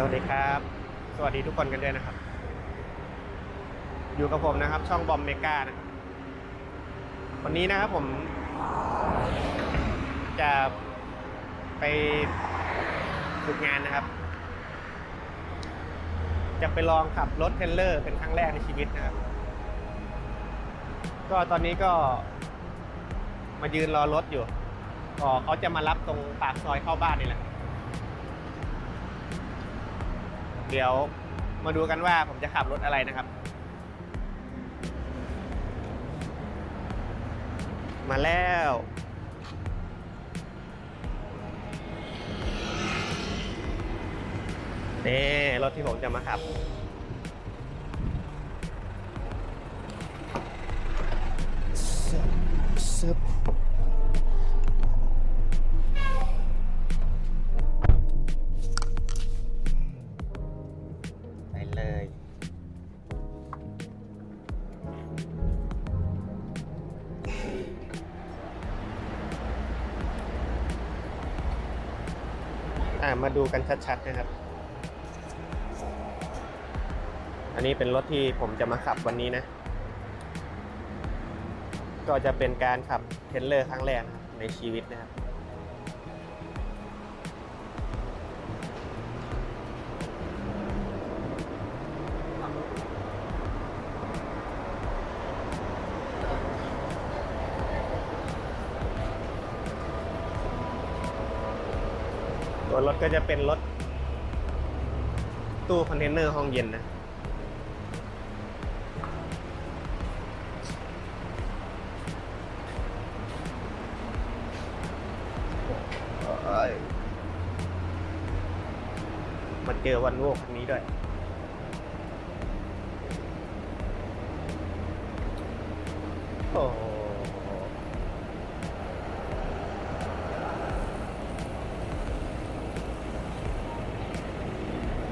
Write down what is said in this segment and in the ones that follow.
สวัสดีครับ สวัสดีทุกคนกันด้วยนะครับ อยู่กับผมนะครับ ช่องบอมเมกานะครับวันนี้นะครับผม จะไปฝึกงานนะครับ จะไปลองขับรถเทรลเลอร์เป็นครั้งแรกในชีวิตนะครับ ก็ตอนนี้ก็มายืนรอรถอยู่ก็เขาจะมารับตรงปากซอยเข้าบ้านนี่แหละ เดี๋ยวมาดูกันว่าผมจะขับรถอะไรนะครับ มาแล้วนี่รถที่ผมจะมาขับ อ่ามาดูกันชัดๆนะครับ อันนี้เป็นรถที่ผมจะมาขับวันนี้นะ ก็จะเป็นการขับเทนเลอร์ครั้งแรกในชีวิตนะครับ ตัวรถก็จะเป็นรถ ตู้คอนเทนเนอร์ห้องเย็นนะ มาเจอวันโวกคันนี้ด้วย โอ้โห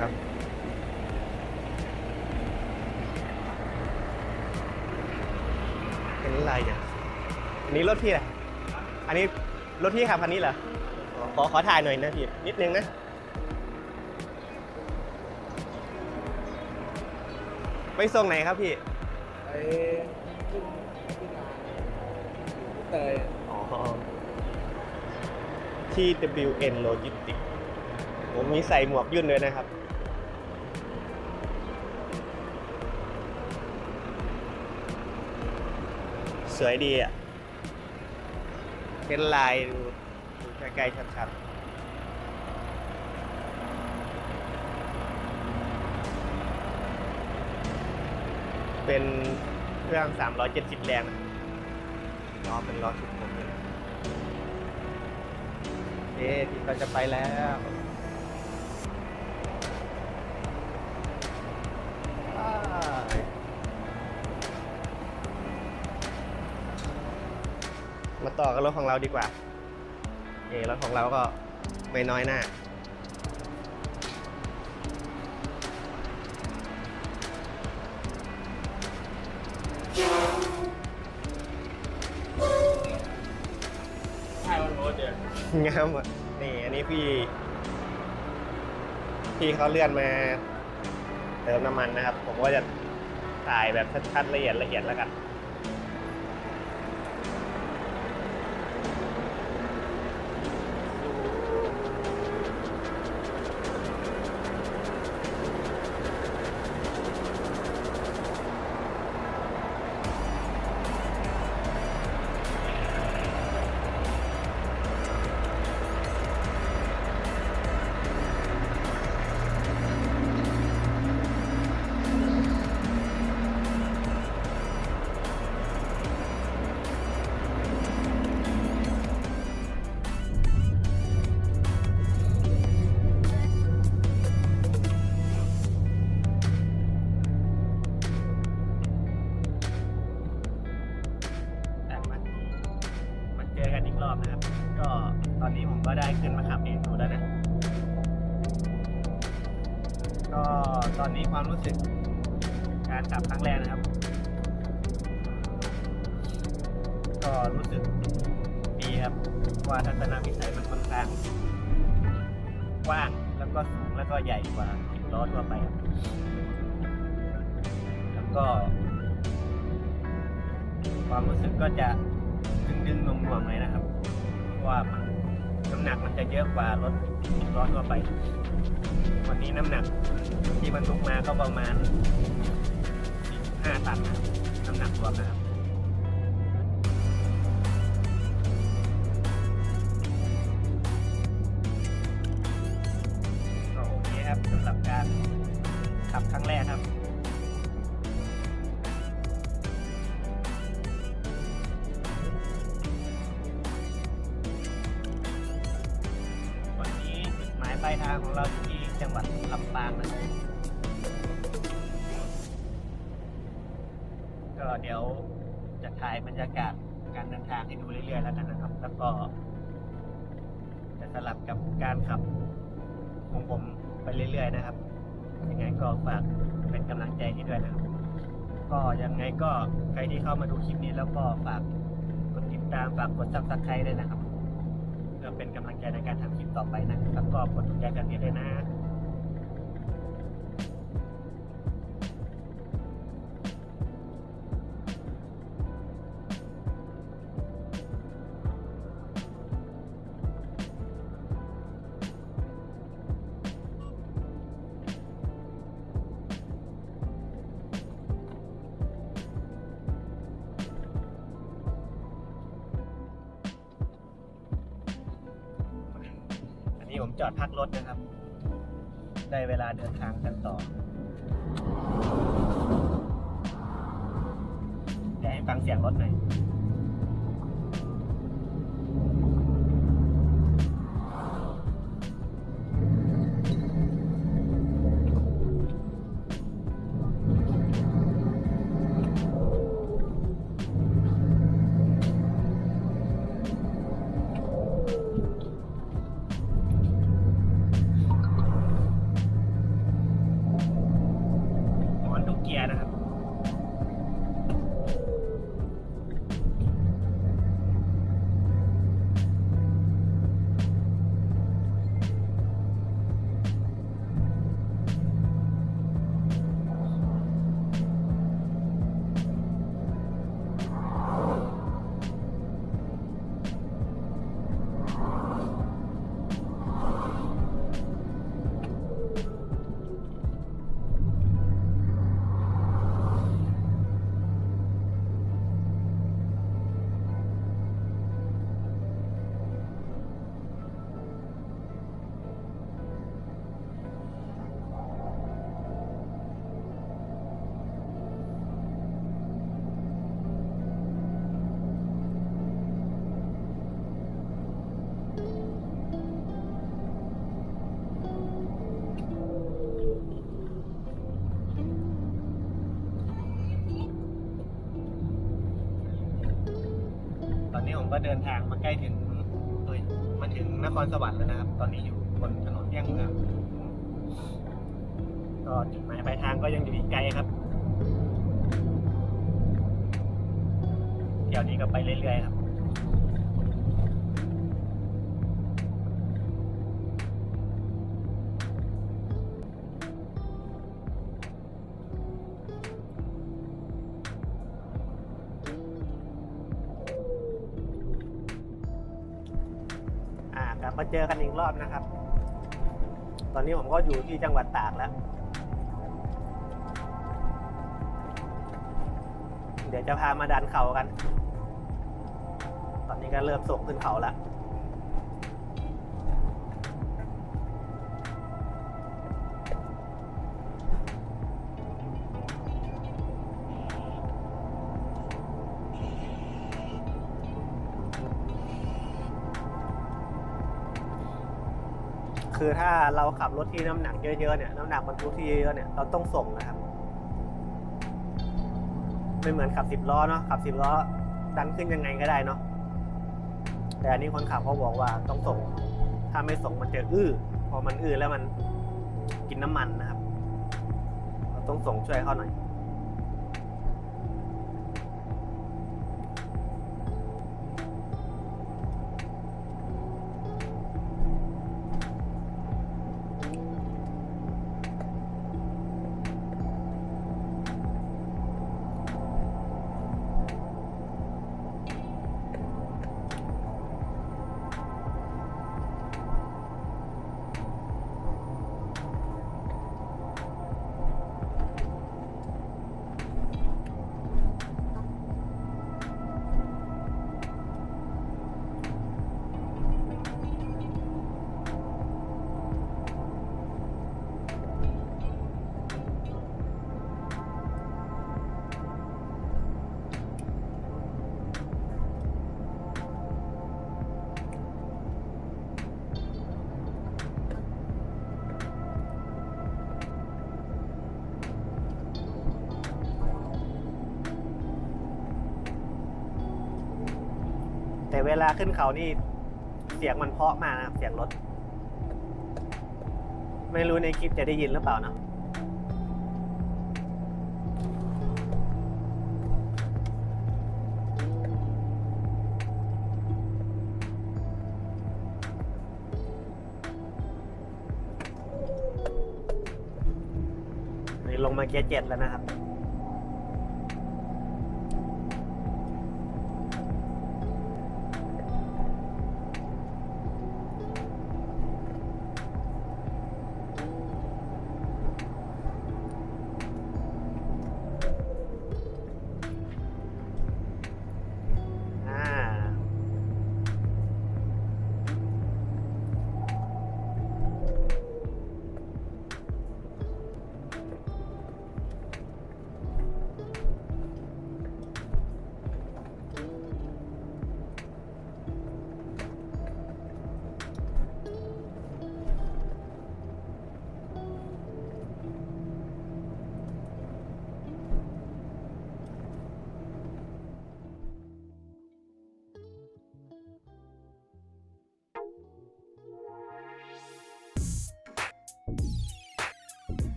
ครับเป็นอะไรเนี่ยอันนี้รถพี่อะอันนี้รถพี่ขับคันนี้เหรอขอขอถ่ายหน่อยนะพี่นิดนึงนะไปส่งไหนครับพี่ไปที่งานอยู่เตยอ๋อที่ WN Logistics ผมมีใส่หมวกยุ่นด้วยนะครับ สวยดีอะ เป็นลายดูดูใกล้ๆชัดๆเป็นเครื่อง 370 แรงนะล้อเป็นล้อชุดผมเลยนเอ๊ะที่เราจะไปแล้ว มาต่อกับรถของเราดีกว่าเอะรถของเราก็ไม่น้อยหน้า ใช่วันโน้เนี่ยงามอะนี่อันนี้พี่ พี่เขาเลื่อนมาเติมน้ำมันนะครับ ผมก็จะถ่ายแบบชัดๆละเอียดละเอียดแล้วกัน อนนี้ความรู้สึกการขับครั้งแรกนะครับ ก็รู้สึกดีครับว่าทัศนวิสัยมันค่อนข้างกว้างแล้วก็สูงแล้วก็ใหญ่กว่าสิบล้อทั่วไปครับแล้วก็ ความรู้สึกก็จะดึงดึงๆหน่วงๆเลยนะครับ ว่ามันน้ำหนักมันจะเยอะกว่ารถสิบล้อทั่วไป วันนี้น้ำหนักที่บรรทุกมาก็ประมาณ 5 ตันนะน้ำหนักรวมนะครับก็โอเคครับสำหรับการขับครั้งแรกครับวันนี้จุดหมายปลายทางของเราอยู่ที่ จังหวัดลำปางนะครับก็เดี๋ยวจะถ่ายบรรยากาศการเดินทางให้ดูเรื่อยๆแล้วกันนะครับ แล้วก็ จะสลับกับการขับของผมไปเรื่อยๆนะครับ ยังไงก็ฝากเป็นกำลังใจให้ด้วยนะครับ ก็ยังไงก็ใครที่เข้ามาดูคลิปนี้แล้วก็ฝากกดติดตามฝากกดซับสไครต์ด้วยนะครับ เพื่อเป็นกำลังใจในการทำคลิปต่อไปนะแล้วก็กดถูกใจกันนี้ด้วยนะ ได้เวลาเดินทางกันต่อแต่ให้ฟังเสียงรถหน่อย เดินทางมาใกล้ถึงเอยมาถึงนครสวรรค์แล้วนะครับ ตอนนี้อยู่บนถนนเลี่ยงเมืองก็จุดหมายปลายทางก็ยังอยู่อีกไกลครับเที่ยวนี้ก็ไปเรื่อยๆครับ อบนะครับ ตอนนี้ผมก็อยู่ที่จังหวัดตากแล้ว เดี๋ยวจะพามาดันเขากัน ตอนนี้ก็เริ่มส่งขึ้นเขาแล้ว คือถ้าเราขับรถที่น้ำหนักเยอะๆเนี่ยน้ำหนักบรรทุกที่เยอะๆเนี่ยเราต้องส่งนะครับ ไม่เหมือนขับสิบล้อเนาะขับสิบล้อดันขึ้นยังไงก็ได้เนาะแต่อันนี้คนขับเขาบอกว่าต้องส่ง ถ้าไม่ส่งมันจะอื้อพอมันอื้อแล้วมันกินน้ำมันนะครับ เราต้องส่งช่วยเขาหน่อย เวลาขึ้นเขานี่ เสียงมันเพาะมากนะครับ เสียงรถ ไม่รู้ในคลิปจะได้ยินหรือเปล่านะนี่ลงมาเกียร์เจ็ดแล้วนะครับ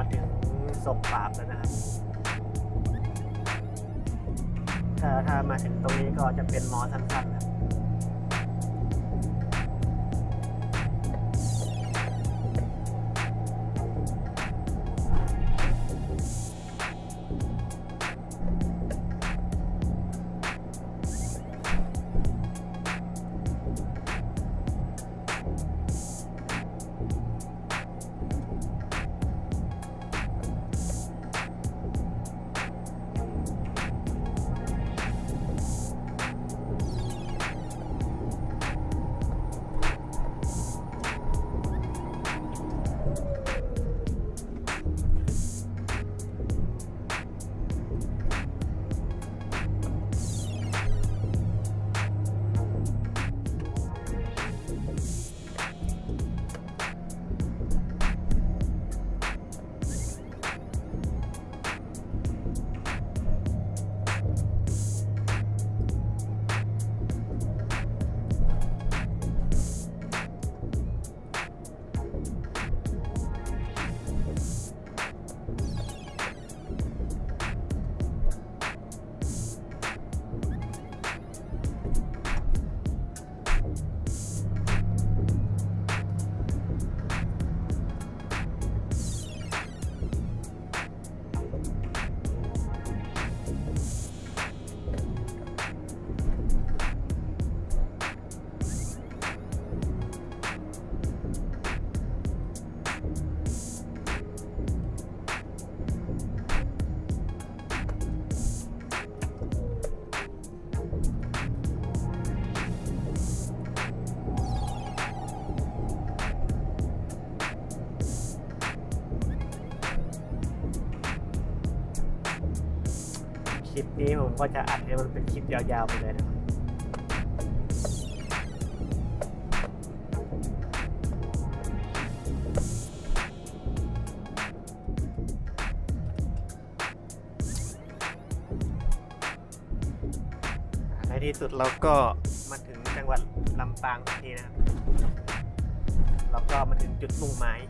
มาถึงศพปราบแล้วนะครับถ้าถ้ามาถึงตรงนี้ก็จะเป็นมอสั้นๆครับ นี้ผมก็จะอัดให้มันเป็นคลิปยาวๆไปเลยนะครับในที่สุดเราก็มาถึงจังหวัดลำปางทีนะครับเราก็มาถึงจุดมุ่งหมาย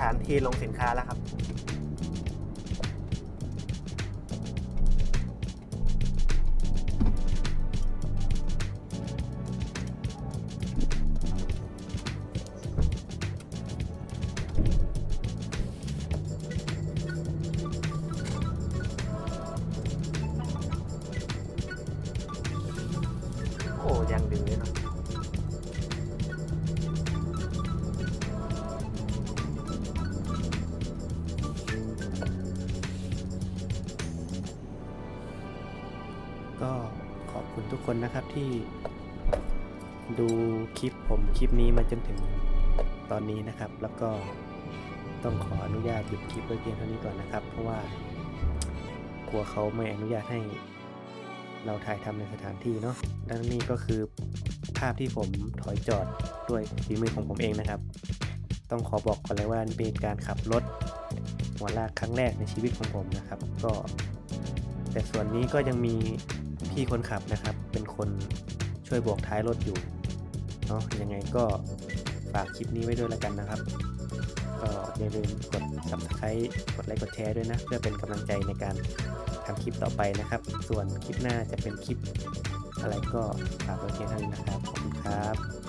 ถานที่ลงสินค้าแล้วครับ ก็ขอบคุณทุกคนนะครับที่ดูคลิปผมคลิปนี้มาจนถึงตอนนี้นะครับ แล้วก็ต้องขออนุญาตหยุดคลิปไว้เพียงเท่านี้ก่อนนะครับ เพราะว่ากลัวเขาไม่อนุญาตให้เราถ่ายทำในสถานที่เนาะดังนี้ก็คือภาพที่ผมถอยจอดด้วยฝีมือของผมเองนะครับ ต้องขอบอกก่อนเลยว่านี่เป็นการขับรถหัวลากครั้งแรกในชีวิตของผมนะครับ ก็ แต่ส่วนนี้ก็ยังมี พี่คนขับนะครับ เป็นคนช่วยบวกท้ายรถอยู่เนาะยังไงก็ฝากคลิปนี้ไว้ด้วยแล้วกันนะครับ ก็อย่าลืมกด subscribe กดไลค์กดแชร์ด้วยนะ เพื่อเป็นกำลังใจในการทำคลิปต่อไปนะครับ ส่วนคลิปหน้าจะเป็นคลิปอะไรก็ฝากไว้เพียงเท่านี้นะครับ ขอบคุณครับ